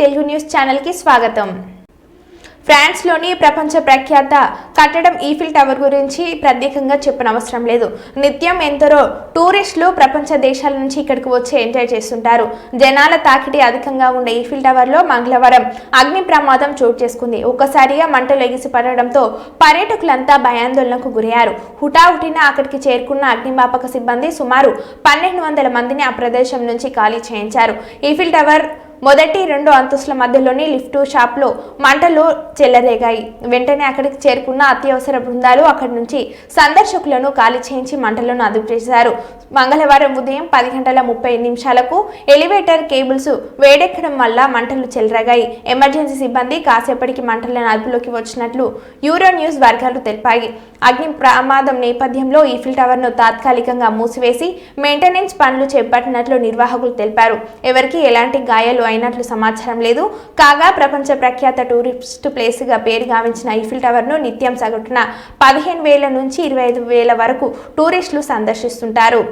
Telugu news ఛానల్కి స్వాగతం. ఫ్రాన్స్లోని ప్రపంచ ప్రఖ్యాత కట్టడం ఈఫిల్ టవర్ గురించి ప్రత్యేకంగా చెప్పనవసరం లేదు. నిత్యం ఎంతరో టూరిస్టులు ప్రపంచ దేశాల నుంచి ఇక్కడికి వచ్చి ఎంజాయ్ చేస్తుంటారు. జనాల తాకిడి అధికంగా ఉండే ఈఫిల్ టవర్లో మంగళవారం అగ్ని ప్రమాదం చోటు చేసుకుంది. ఒక్కసారిగా మంటలు ఎగిసి పడడంతో పర్యాటకులంతా భయాందోళనకు గురయ్యారు. హుటాహుటిన అక్కడికి చేరుకున్న అగ్నిమాపక సిబ్బంది సుమారు పన్నెండు వందల మందిని ఆ ప్రదేశం నుంచి ఖాళీ చేయించారు. ఈఫిల్ టవర్ మొదటి రెండు అంతస్తుల మధ్యలోని లిఫ్ట్ షాప్లో మంటలు చెల్లరేగాయి వెంటనే అక్కడికి చేరుకున్న అత్యవసర బృందాలు అక్కడి నుంచి సందర్శకులను ఖాళీ చేయించి మంటలను అదుపు చేశారు మంగళవారం ఉదయం పది గంటల ముప్పై నిమిషాలకు ఎలివేటర్ కేబుల్స్ వేడెక్కడం వల్ల మంటలు చెలరేగాయి. ఎమర్జెన్సీ సిబ్బంది కాసేపటికి మంటలను అదుపులోకి వచ్చినట్లు యూరో న్యూస్ వర్గాలు తెలిపాయి. అగ్ని ప్రమాదం నేపథ్యంలో ఈఫిల్ టవర్ను తాత్కాలికంగా మూసివేసి మెయింటెనెన్స్ పనులు చేపట్టినట్లు నిర్వాహకులు తెలిపారు. ఎవరికీ ఎలాంటి గాయాలు అయినట్లు సమాచారం లేదు. కాగా ప్రపంచ ప్రఖ్యాత టూరిస్ట్ ప్లేస్గా పేరు గావించిన ఐఫిల్ టవర్ను నిత్యం సగటున పదిహేను వేల నుంచి ఇరవై ఐదు వేల వరకు టూరిస్టులు సందర్శిస్తుంటారు.